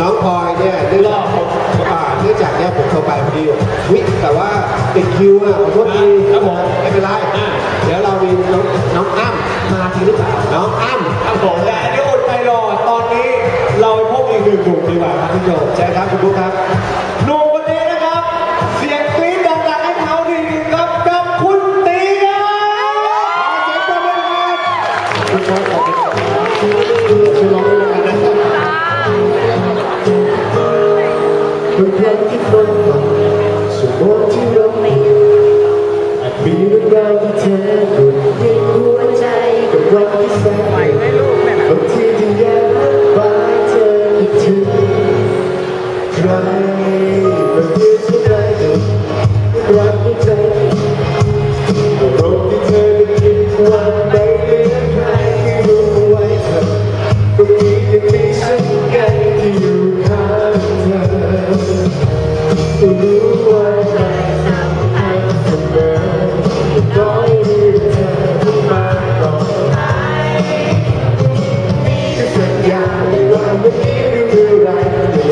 น้องพลอยเนี่ยเนื่องจากผมอ่าเนื่องจากเนี่ยผมโทรไปพอดีวิแต่ว่าติดคิวอะขอโทษทีครับผมไม่เป็นไรอ่าเดี๋ยวเรามีน้องน้องอ้ำมาจริงหรือเปล่าน้องอ้ำครับผมแต่เดี๋ยวอดใจรอตอนนี้เราไปพบอีกหนึ่งหนุ่มดีกว่าครับพี่โจใช่ครับคุณบุ๊คครับหนุ่มคนนี้นะครับ เสียงกรี๊ดดังๆให้เขาดีครับกับคุณตีครับเสียงปรบมือครับคุณพลอยขอบคุณครับช่วย Yeah.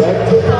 ไม่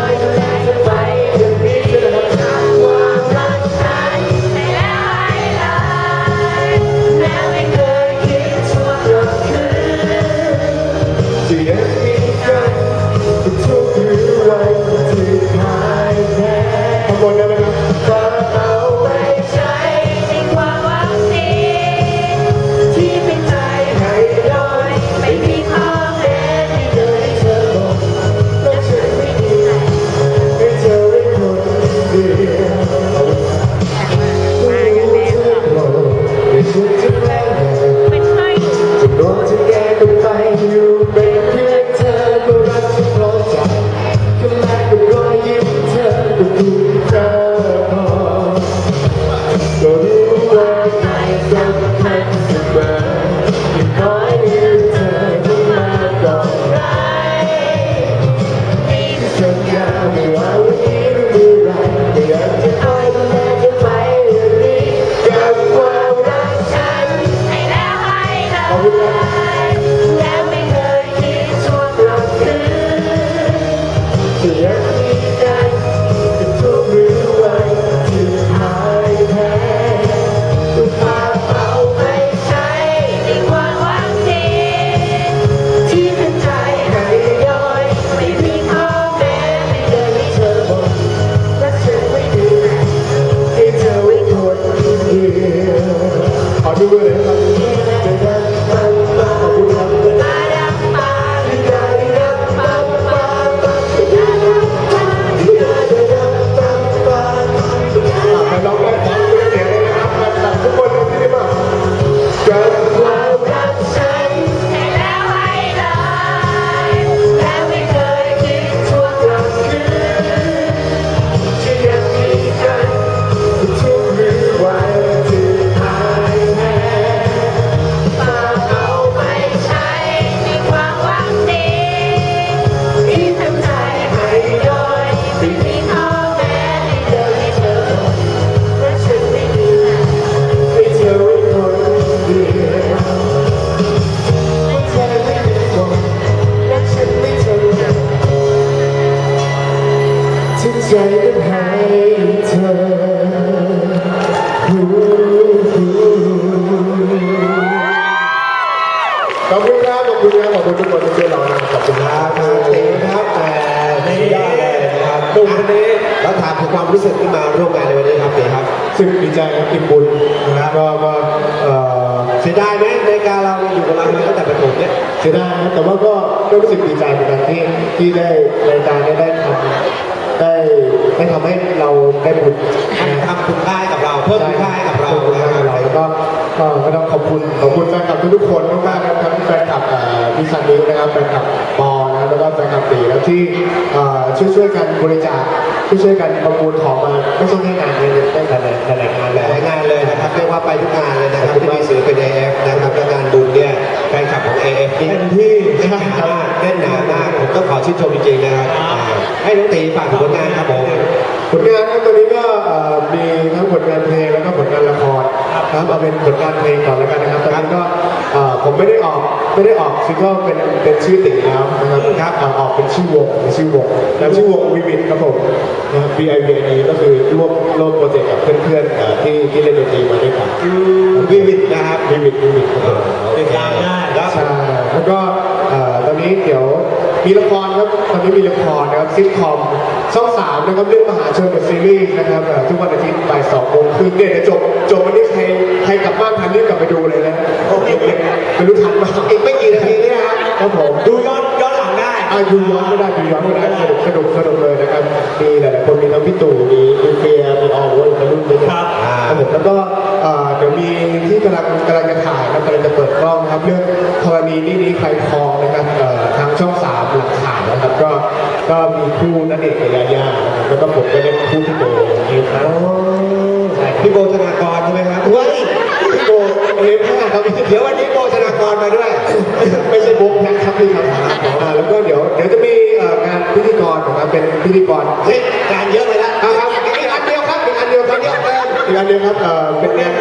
เสียงมีกันเป็นทุกหรือวันที่พ่ายแพ้ทุกภาพเอาไปใช้ในความหวังดีที่เป็นใจให้ลอยไม่มีข้อแม้ไม่เคยเธอบอกรักฉันไม่ดีให้เธอไว้คนเดียวขอดูเลยครับ ใจนั้นให้เธขอบคุณครับขอบคุณครับขอบคุณทุกคนที่ช่วยเรานะขอบคุณครับมาเต็ครับแต่ไม่ได้เลยนะครับหนุ่มคนนี้แล้วถามถึงความรู้สึกที่มาร่วมงานในวันนี้ครับเตครับรู้สึกดีใจครับอิ่มบุญนะครับก็ก็เอ่อเสียดายไหมในการเราอยู่กับเรามาตั้งแต่ประถมเนี่ยเสียดายนะแต่ว่าก็ก็รู้สึกดีใจเหมือนกันที่ที่ได้รายการได้ได้ ได้ทำให้เราได้บุญนะคทำคุณค่าให้กับเราเพิ่มคุณค่าให้กับเราเพิ่มคุณค่าให้กับเราแล้วก็ก็ก็ต้องขอบคุณขอบคุณแฟนคลับทุกๆคนมากๆนะครับทั้งแฟนคลับเอ่อพี่ซันนี่นะครับแฟนคลับปอนะครับแล้วก็แฟนคลับตีแล้วที่เอ่อช่วยช่วยๆกันบริจาคช่วยช่วยๆกันประมูลของมาไม่ใช่แค่งานนี้ได้หลายหลายๆงานหเลยลายงานเลยนะครับเรียกว่าไปทุกงานเลยนะครับที่มีสื่อเป็น AF นะครับและงานบุญเนี่ยแฟนคลับของ AF นี่เต็มที่แน่นหนามากแน่นหนามากผมต้องขอชื่นชมจริงๆนะครับอ่าให้น้องตีฝากถึงผลงานครับผม ผลงานครับตอนนี้ก็เอ่อมีทั้งผลงานเพลงแล้วก็ผลงานละครนะครับเอาเป็นผลงานเพลงก่อนแล้วกันนะครับตอนนี้ก็เอ่อผผมไม่ได้ออกไม่ได้ออกซิงเกิลเป็นเป็นชื่อติ่งแล้วนะครับครับเอ่อออกเป็นชื่อวงเป็นชื่อวงแล้วชื่อวงวิวิทครับผมนะครับ B I V N E ก็คือร่วมร่วมโปรเจกต์กับเพื่อนๆเอ่อที่ที่เล่นดนตรีมาด้วยกันวิวิดนะครับวิวิทวิวิทครับผมติดตามได้ครับใช่แล้วก็เอ่อตอนนี้เดี๋ยวมีละครครับต อนนี้มีละครนะครับซิทคอมช่องสามนะครับเรื่องมหาชนกับซีรีส์นะครับทุกวันอาทิตย์บ่ายสองโมงครึ่งเนี่ยเดี๋ยวจบจบวันนี้ใครใครกลับบ้านทันรีบกลับไปดูเลยนะโอเคไม่รู้ทันไหมอีกไม่กี่นาทีนี่นะครับครับผมดูย้อนย้อนหลังได้อ่าดูย้อนไม่ได้ดูย้อนไม่ได้สนุกสนุกสนุกเลยนะครับมีหลายๆคนมีทั้งพี่ตู่มีมีเฟียมีออวอร์มีรุ่นนี้ครับครับผมแล้วก็เดี๋ยวมีที่กำลังกำลังจะถ่ายครับกำลังจะเปิดกล้องนะครับเรื่องธรณีนี่นี้ใครคลองนะครับทางช่องสามหลักถ่าย นะครับก็ก็มีคู่นันเดชน์กับยาย่านะครับแล้วก็ผมก็เล่นคู่พี่โบนี่ครับพี่โบธนากรใช่ไหมครับเฮ้ยพี่โบเอฟห้าครับเดี๋ยววันนี้โบธนากรมาด้วย ไม่ใช่บุ๊กนะครับพี่ครับอ่าแล้วก็เดี๋ยวเดี๋ยวจะมีเอ่องานพิธีกรนะครับเป็นพิธีกรเฮ้ยงานเยอะเลยละอ่าครับอีกอันเดียวครับอีกอันเดียวครับอีกอันเดียวครับเอ่อเป็นงาน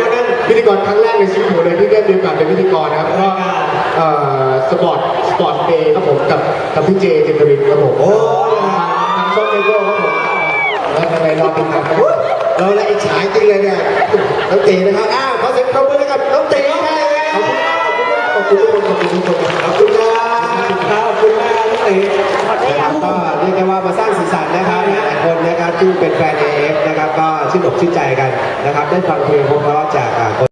พิธีกรครั้งแรกในชีวิตผมเลยที่ได้มีโอกาสเป็นพิธีกรนะครับก็เอ่อสปอร์ตสปอร์ตเดย์ครับผมกับ กับพี่เจเจตรินครับผมโอ้ทางช่องเอโก้ครับผมแล้วยังไงรอติดตามกันเราละอิจฉาจริงเลยเนี่ยน้องตีนะครับอ้าวขอเสียงปรบมือให้กับน้องตีได้เลยขอบคุณมากขอบคุณทุกคนขอบคุณทุกคนขอบคุณครับขอบคุณมากน้องตีนะครับก็เรียกได้ว่ามาสร้างสีสันนะครับหลายๆคนนะครับที่เป็นแฟนเอฟนะครับก็ชื่นอกชื่นใจกันนะครับได้ฟังเพลงเพราะๆจากอ่า